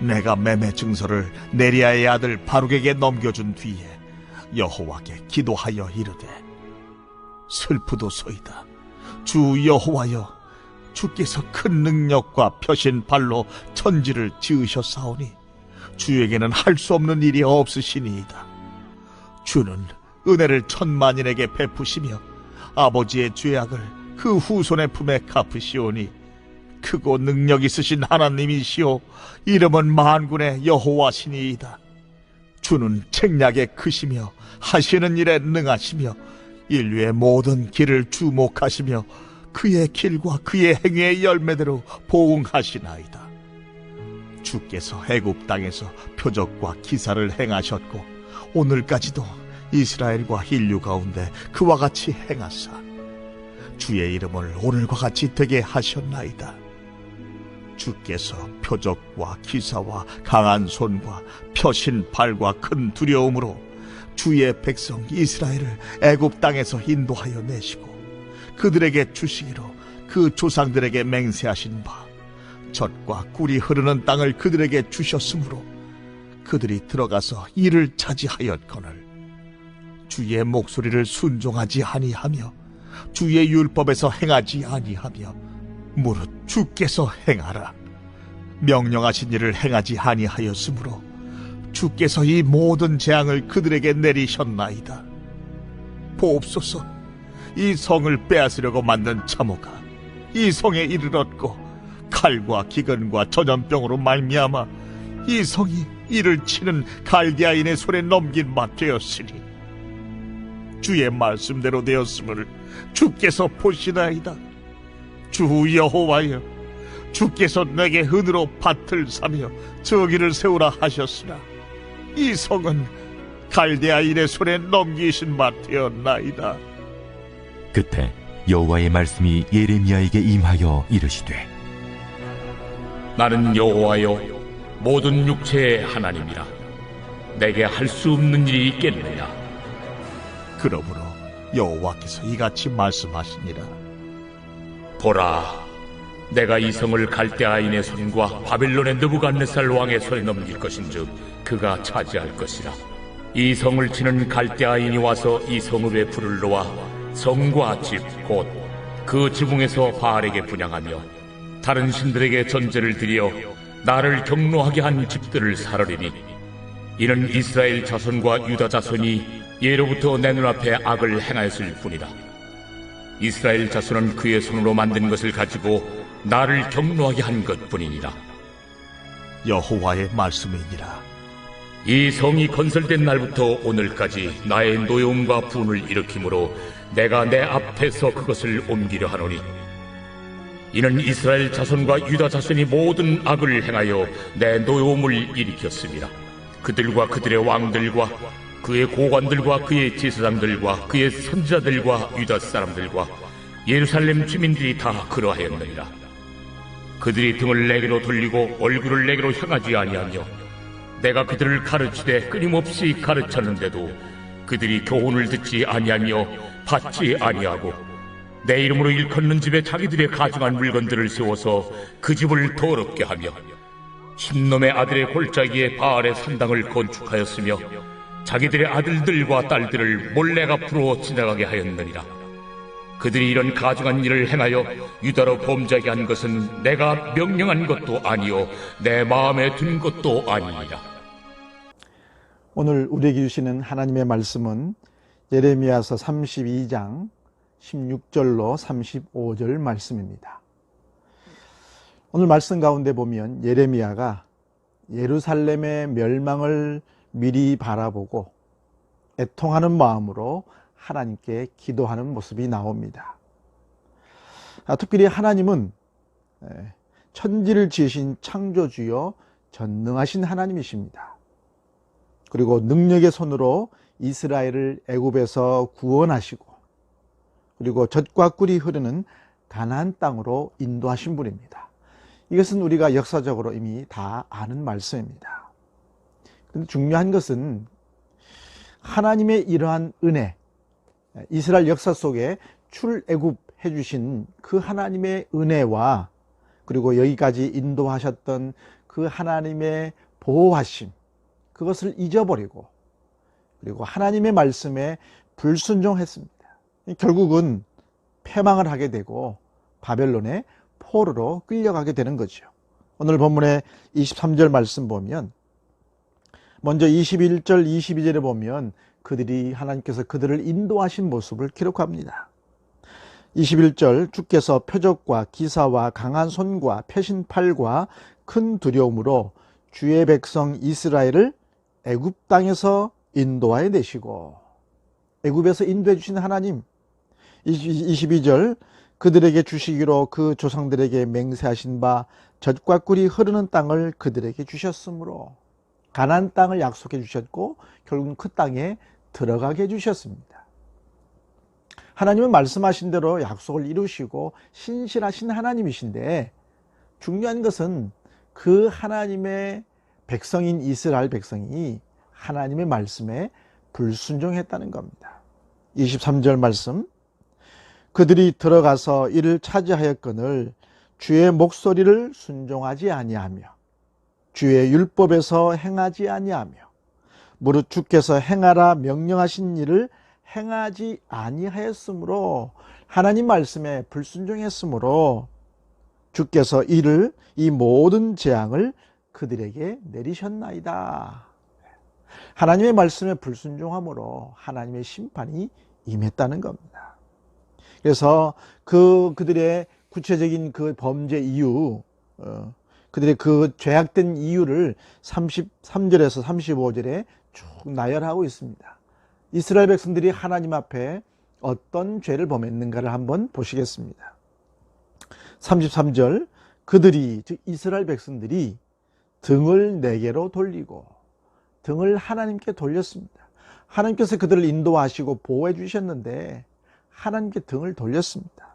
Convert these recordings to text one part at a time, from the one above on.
내가 매매 증서를 네리아의 아들 바룩에게 넘겨준 뒤에 여호와께 기도하여 이르되 슬프도소이다. 주 여호와여 주께서 큰 능력과 펴신 발로 천지를 지으셨사오니 주에게는 할 수 없는 일이 없으시니이다. 주는 은혜를 천만인에게 베푸시며 아버지의 죄악을 그 후손의 품에 갚으시오니 크고 능력 있으신 하나님이시오. 이름은 만군의 여호와시니이다. 주는 책략에 크시며 하시는 일에 능하시며 인류의 모든 길을 주목하시며 그의 길과 그의 행위의 열매대로 보응하시나이다. 주께서 애굽 땅에서 표적과 기사를 행하셨고 오늘까지도 이스라엘과 인류 가운데 그와 같이 행하사 주의 이름을 오늘과 같이 되게 하셨나이다. 주께서 표적과 기사와 강한 손과 펴신 발과 큰 두려움으로 주의 백성 이스라엘을 애굽 땅에서 인도하여 내시고 그들에게 주시기로 그 조상들에게 맹세하신 바 젖과 꿀이 흐르는 땅을 그들에게 주셨으므로 그들이 들어가서 이를 차지하였거늘 주의 목소리를 순종하지 아니하며 주의 율법에서 행하지 아니하며 무릇 주께서 행하라. 명령하신 일을 행하지 아니하였으므로 주께서 이 모든 재앙을 그들에게 내리셨나이다. 보옵소서. 이 성을 빼앗으려고 만든 참호가 이 성에 이르렀고 칼과 기근과 전염병으로 말미암아 이 성이 이를 치는 갈디아인의 손에 넘긴 바 되었으니 주의 말씀대로 되었음을 주께서 보시나이다. 주 여호와여, 주께서 내게 은으로 밭을 사며 저기를 세우라 하셨으나 이 성은 갈대아인의 손에 넘기신 바 되었나이다. 그때 여호와의 말씀이 예레미야에게 임하여 이르시되 나는 여호와여 모든 육체의 하나님이라 내게 할 수 없는 일이 있겠느냐 그러므로 여호와께서 이같이 말씀하시니라. 보라 내가 이 성을 갈대아인의 손과 바빌론의 느부갓네살 왕의 손에 넘길 것인즉 그가 차지할 것이라 이 성을 치는 갈대아인이 와서 이 성읍에 불을 놓아 성과 집 곧 그 지붕에서 바알에게 분양하며 다른 신들에게 전제를 드려 나를 경노하게 한 집들을 사르리니 이는 이스라엘 자손과 유다 자손이 예로부터 내 눈앞에 악을 행하였을 뿐이다. 이스라엘 자손은 그의 손으로 만든 것을 가지고 나를 경노하게 한 것뿐이니라. 여호와의 말씀이니라. 이 성이 건설된 날부터 오늘까지 나의 노여움과 분을 일으키므로 내가 내 앞에서 그것을 옮기려 하노니 이는 이스라엘 자손과 유다 자손이 모든 악을 행하여 내 노여움을 일으켰습니다. 그들과 그들의 왕들과 그의 고관들과 그의 제사장들과 그의 선지자들과 유다 사람들과 예루살렘 주민들이 다 그러하였느니라. 그들이 등을 내게로 돌리고 얼굴을 내게로 향하지 아니하며 내가 그들을 가르치되 끊임없이 가르쳤는데도 그들이 교훈을 듣지 아니하며 받지 아니하고 내 이름으로 일컫는 집에 자기들의 가증한 물건들을 세워서 그 집을 더럽게 하며 흰놈의 아들의 골짜기에 바알의 산당을 건축하였으며 자기들의 아들들과 딸들을 몰래 앞으로 지나가게 하였느니라 그들이 이런 가증한 일을 행하여 유다로 범죄하게 한 것은 내가 명령한 것도 아니요 내 마음에 든 것도 아니니라 오늘 우리에게 주시는 하나님의 말씀은 예레미야서 32장 16절로 35절 말씀입니다. 오늘 말씀 가운데 보면 예레미야가 예루살렘의 멸망을 미리 바라보고 애통하는 마음으로 하나님께 기도하는 모습이 나옵니다. 아, 특별히 하나님은 에, 천지를 지으신 창조주여 전능하신 하나님이십니다. 그리고 능력의 손으로 이스라엘을 애굽에서 구원하시고 그리고 젖과 꿀이 흐르는 가나안 땅으로 인도하신 분입니다. 이것은 우리가 역사적으로 이미 다 아는 말씀입니다. 그런데 중요한 것은 하나님의 이러한 은혜, 이스라엘 역사 속에 출애굽 해 주신 그 하나님의 은혜와 그리고 여기까지 인도하셨던 그그 하나님의 보호하심 그것을 잊어버리고 그리고 하나님의 말씀에 불순종했습니다. 결국은 패망을 하게 되고 바벨론의 포로로 끌려가게 되는 거죠. 오늘 본문의 23절 말씀 보면 먼저 21절, 22절에 보면 그들이 하나님께서 그들을 인도하신 모습을 기록합니다. 21절 주께서 표적과 기사와 강한 손과 펴신 팔과 큰 두려움으로 주의 백성 이스라엘을 애굽 땅에서 인도하여 내시고 애굽에서 인도해 주신 하나님 22절 그들에게 주시기로 그 조상들에게 맹세하신 바 젖과 꿀이 흐르는 땅을 그들에게 주셨으므로 가나안 땅을 약속해 주셨고 결국은 그 땅에 들어가게 해 주셨습니다. 하나님은 말씀하신 대로 약속을 이루시고 신실하신 하나님이신데 중요한 것은 그 하나님의 백성인 이스라엘 백성이 하나님의 말씀에 불순종했다는 겁니다. 23절 말씀 그들이 들어가서 이를 차지하였거늘 주의 목소리를 순종하지 아니하며 주의 율법에서 행하지 아니하며 무릇 주께서 행하라 명령하신 일을 행하지 아니하였으므로 하나님 말씀에 불순종했으므로 주께서 이를 이 모든 재앙을 그들에게 내리셨나이다. 하나님의 말씀에 불순종함으로 하나님의 심판이 임했다는 겁니다. 그래서 그 그들의 구체적인 그 범죄 이유, 어, 그들의 그 죄악된 이유를 33절에서 35절에 쭉 나열하고 있습니다. 이스라엘 백성들이 하나님 앞에 어떤 죄를 범했는가를 한번 보시겠습니다. 33절 그들이 즉 이스라엘 백성들이 등을 내게로 돌리고 등을 하나님께 돌렸습니다. 하나님께서 그들을 인도하시고 보호해 주셨는데 하나님께 등을 돌렸습니다.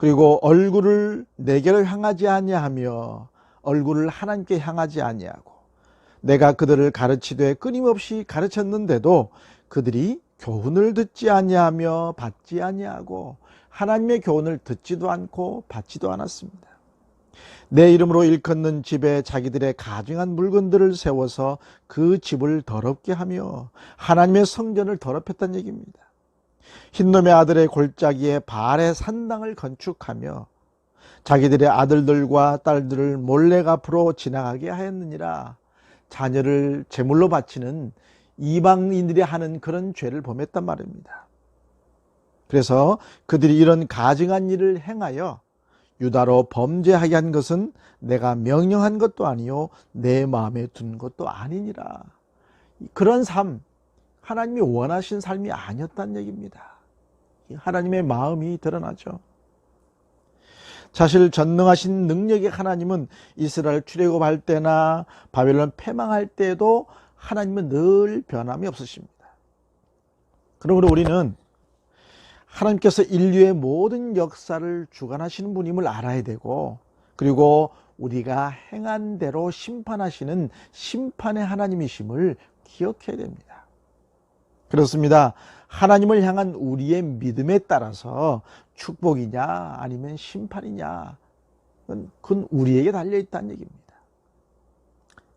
그리고 얼굴을 내게로 향하지 아니하며 얼굴을 하나님께 향하지 아니하고 내가 그들을 가르치되 끊임없이 가르쳤는데도 그들이 교훈을 듣지 아니하며 받지 아니하고 하나님의 교훈을 듣지도 않고 받지도 않았습니다. 내 이름으로 일컫는 집에 자기들의 가증한 물건들을 세워서 그 집을 더럽게 하며 하나님의 성전을 더럽혔다는 얘기입니다. 흰놈의 아들의 골짜기에 발의 산당을 건축하며 자기들의 아들들과 딸들을 몰래 앞으로 지나가게 하였느니라 자녀를 제물로 바치는 이방인들이 하는 그런 죄를 범했단 말입니다. 그래서 그들이 이런 가증한 일을 행하여 유다로 범죄하게 한 것은 내가 명령한 것도 아니요 내 마음에 둔 것도 아니니라. 그런 삶 하나님이 원하신 삶이 아니었다는 얘기입니다. 하나님의 마음이 드러나죠. 사실 전능하신 능력의 하나님은 이스라엘 출애굽할 때나 바벨론 패망할 때도 하나님은 늘 변함이 없으십니다. 그러므로 우리는 하나님께서 인류의 모든 역사를 주관하시는 분임을 알아야 되고 그리고 우리가 행한 대로 심판하시는 심판의 하나님이심을 기억해야 됩니다. 그렇습니다. 하나님을 향한 우리의 믿음에 따라서 축복이냐 아니면 심판이냐 그건 우리에게 달려 있다는 얘기입니다.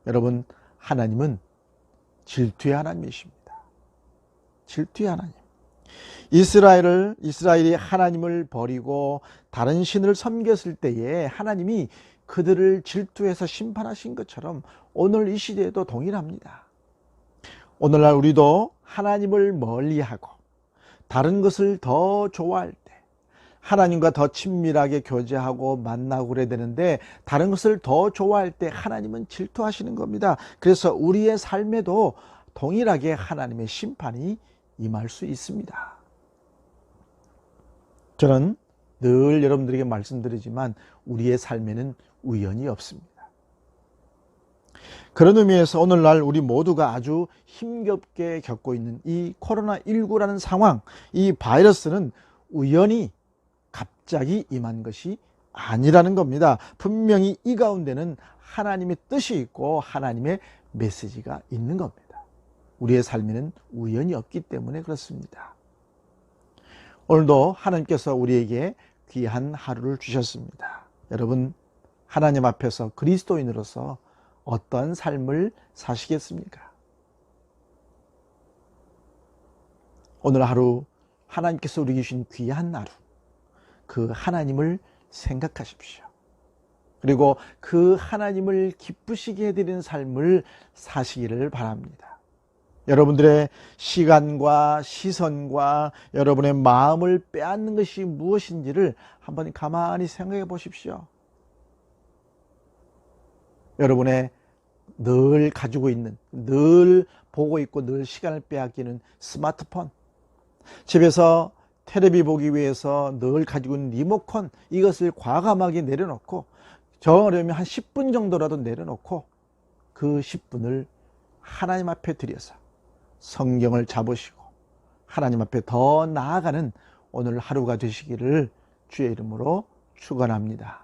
여러분 하나님은 질투의 하나님이십니다. 질투의 하나님. 이스라엘을 이스라엘이 하나님을 버리고 다른 신을 섬겼을 때에 하나님이 그들을 질투해서 심판하신 것처럼 오늘 이 시대에도 동일합니다. 오늘날 우리도 하나님을 멀리하고 다른 것을 더 좋아할 때 하나님과 더 친밀하게 교제하고 만나고 그래야 되는데 다른 것을 더 좋아할 때 하나님은 질투하시는 겁니다. 그래서 우리의 삶에도 동일하게 하나님의 심판이 임할 수 있습니다. 저는 늘 여러분들에게 말씀드리지만 우리의 삶에는 우연이 없습니다. 그런 의미에서 오늘날 우리 모두가 아주 힘겹게 겪고 있는 이 코로나19라는 상황, 이 바이러스는 우연히 갑자기 임한 것이 아니라는 겁니다. 분명히 이 가운데는 하나님의 뜻이 있고 하나님의 메시지가 있는 겁니다. 우리의 삶에는 우연이 없기 때문에 그렇습니다. 오늘도 하나님께서 우리에게 귀한 하루를 주셨습니다. 여러분, 하나님 앞에서 그리스도인으로서 어떠한 삶을 사시겠습니까? 오늘 하루 하나님께서 우리 주신 귀한 하루, 그 하나님을 생각하십시오. 그리고 그 하나님을 기쁘시게 해드리는 삶을 사시기를 바랍니다. 여러분들의 시간과 시선과 여러분의 마음을 빼앗는 것이 무엇인지를 한번 가만히 생각해 보십시오. 여러분의 늘 가지고 있는, 늘 보고 있고 늘 시간을 빼앗기는 스마트폰, 집에서 텔레비 보기 위해서 늘 가지고 있는 리모컨, 이것을 과감하게 내려놓고, 정하려면 한 10분 정도라도 내려놓고, 그 10분을 하나님 앞에 드려서 성경을 잡으시고, 하나님 앞에 더 나아가는 오늘 하루가 되시기를 주의 이름으로 축원합니다.